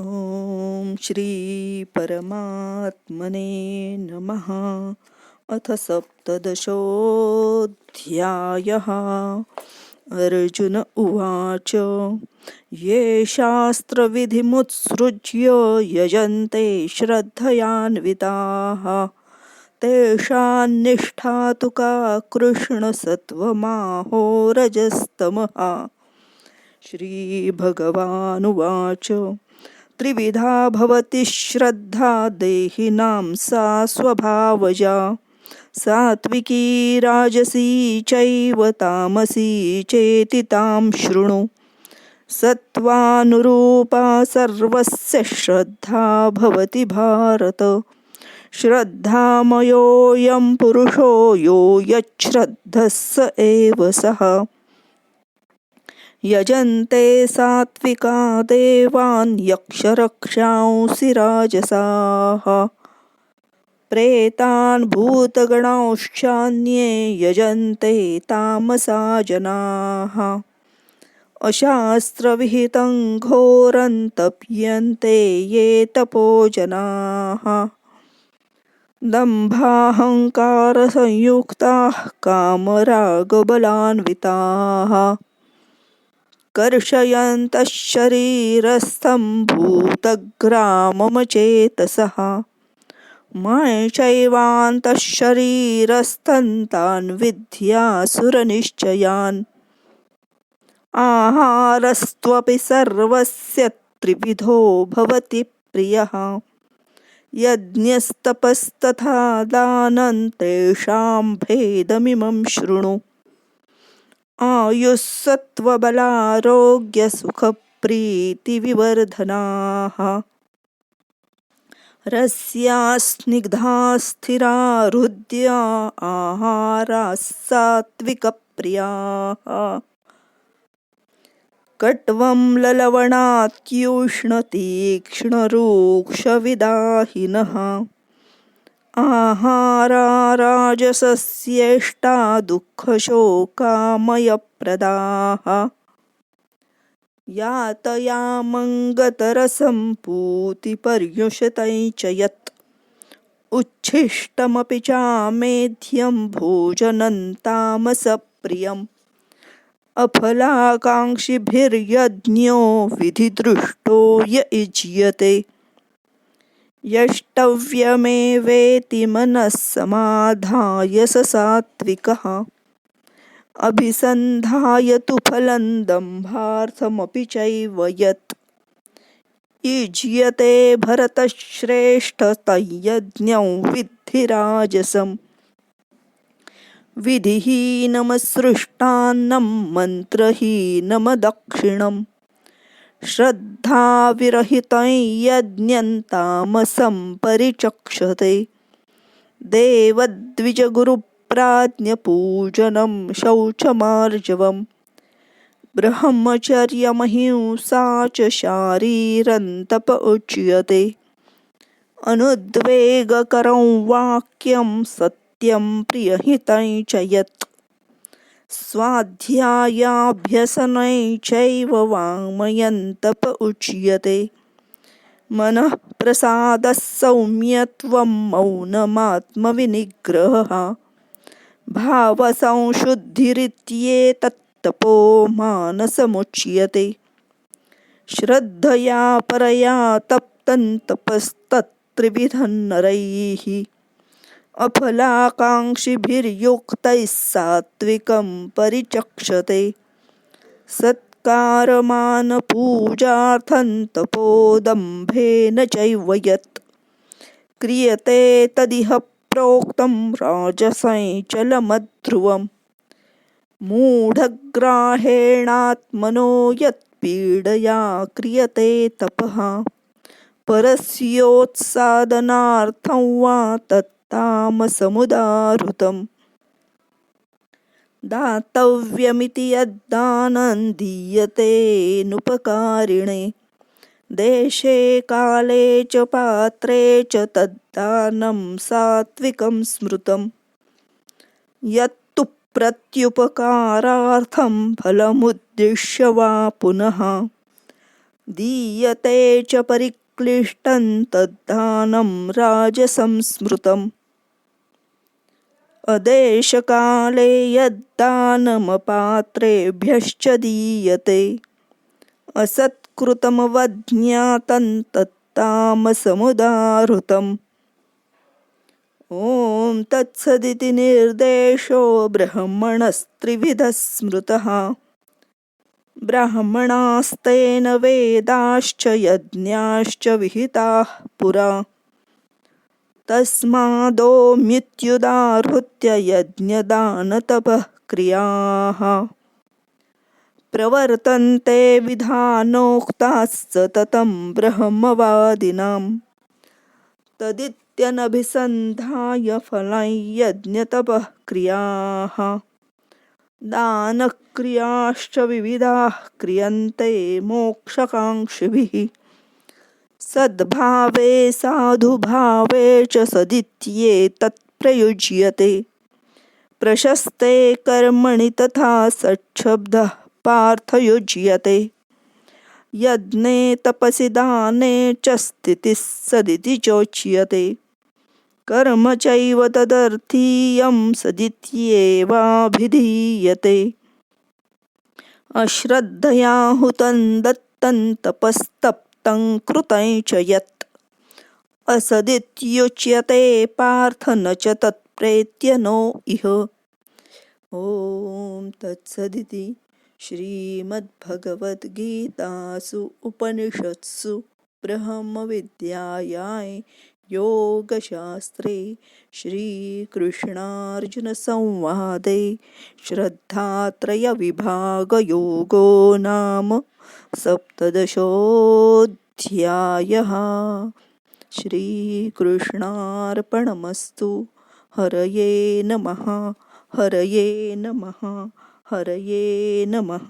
ॐ श्री परमात्मने नमः। अथ सप्तदशोऽध्यायः। अर्जुन उवाच ये शास्त्रविधिमुत्सृज्य यजन्ते श्रद्धयान्विताः। तेषान्निष्ठा तु का कृष्णसत्त्वमाहोरजस्तमः श्रीभगवानुवाच त्रिविधा भवति श्रद्धा देहिनां सा स्वभावजा। सात्विकी राजसी चैव तामसी चेति तां शृणु। सत्त्वानुरूपा सर्वस्य श्रद्धा भवति भारत। श्रद्धामयोऽयं पुरुषो यो यच्छ्रद्धः स एव सः। यजन्ते सात्विका देवान् यक्षरक्षांसि राजसाः। प्रेतान् भूतगणांश्चान्ये यजन्ते तामसा जनाः। अशास्त्रविहितं घोरं तप्यन्ते ये तपोजनाः दम्भाहङ्कारसंयुक्ताः कामरागबलान्विताः। कर्षयन्तः शरीरस्थं मां चैवान्तः शरीरस्थं विद्यासुरनिश्चयान् आहारस्त्वपि सर्वस्य त्रिविधो भवति प्रियः। यज्ञस्तपस्तथा दानं तेषां भेदमिमं शृणु। आयुस्सत्त्वबलारोग्यसुखप्रीतिविवर्धनाः। रस्या स्निग्धा स्थिरा हृद्या आहाराः सात्विकप्रियाः कट्वं ललवणात्यूष्णतीक्ष्णरूक्षविदाहिनः। आहाराराजसस्येष्टा दुःखशोकामयप्रदाः। यातयामङ्गतरसं पूतिपर्युषतै च यत् उच्छिष्टमपि चामेध्यं भोजनं तामसप्रियम्। अफलाकाङ्क्षिभिर्यज्ञो विधिदृष्टो य इज्यते। यष्टव्यमेवेति मनः समाधाय स सात्विकः। अभिसन्धाय तु फलं दम्भार्थमपि चैव यत्। युज्यते भरतश्रेष्ठतयज्ञं विद्धि राजसम् विधिहीनमसृष्टान्नं मन्त्रहीनमदक्षिणम्। श्रद्धाविरहितं यज्ञन्तामसं परिचक्षते। देवद्विजगुरुप्राज्ञपूजनं शौचमार्जवम्। ब्रह्मचर्यमहिंसा च शारीरन्तप उच्यते। अनुद्वेगकरं वाक्यं सत्यं प्रियहितं च यत् स्वाध्यायाभ्यसनै चैव वाङ्मयं तप उच्यते। मनः प्रसादः सौम्यत्वं मौनमात्मविनिग्रहः। भावसंशुद्धिरित्येतत्तपो मानसमुच्यते। श्रद्धया परया तप्तं तपस्तत्त्रिविधं नरैः अफलाकाङ्क्षिभिर्युक्तैः सात्विकं परिचक्षते। सत्कारमानपूजार्थन्तपोदम्भेन चैव यत् क्रियते तदिह प्रोक्तं राजसञ्चलमध्रुवम्। मूढग्राहेणात्मनो यत्पीडया क्रियते तपः। परस्योत्सादनार्थं वा तत् तत्तामसमुदाहृतम् दातव्यमिति यद्दानं दीयतेऽनुपकारिणे देशे काले च पात्रे च तद्दानं सात्विकं स्मृतम्। यत्तु प्रत्युपकारार्थं फलमुद्दिश्य वा पुनः। दीयते च परिक्लिष्टं तद्दानं राजसंस्मृतम्। अदेशकाले यद्दानमपात्रेभ्यश्च दीयते। असत्कृतमवज्ञातं तत्तामसमुदाहृतम्। ॐ तत्सदिति निर्देशो ब्रह्मणस्त्रिविधः स्मृतः ब्राह्मणास्तेन वेदाश्च यज्ञाश्च विहिताः पुरा। तस्मादोमित्युदाहृत्य यज्ञदानतपः क्रियाः। प्रवर्तन्ते विधानोक्तास्सततं ब्रह्मवादिनां। तदित्यनभिसन्धाय फलं यज्ञतपः क्रियाः। दानक्रियाश्च विविधाः क्रियन्ते मोक्षकाङ्क्षिभिः। सद्भावे साधुभावे च सदित्ये तत्प्रयुज्यते। प्रशस्ते कर्मणि तथा सच्छब्दः पार्थयुज्यते। यज्ञे तपसि दाने च स्थितिः सदिति चोच्यते। कर्म चैव तदर्थीयं सदित्येवाभिधीयते अश्रद्धया हुतं दत्तं तपस्तप्तं कृतं च यत्। असदित्युच्यते पार्थ न च तत्प्रेत्य नो इह। ॐ तत्सदिति श्रीमद्भगवद्गीतासु उपनिषत्सु ब्रह्मविद्यायाय योगशास्त्रे श्रीकृष्णार्जुनसंवादे श्रद्धात्रयविभागयोगो नाम सप्तदशोऽध्यायः। श्रीकृष्णार्पणमस्तु। हरये नमः हरये नमः हरये नमः।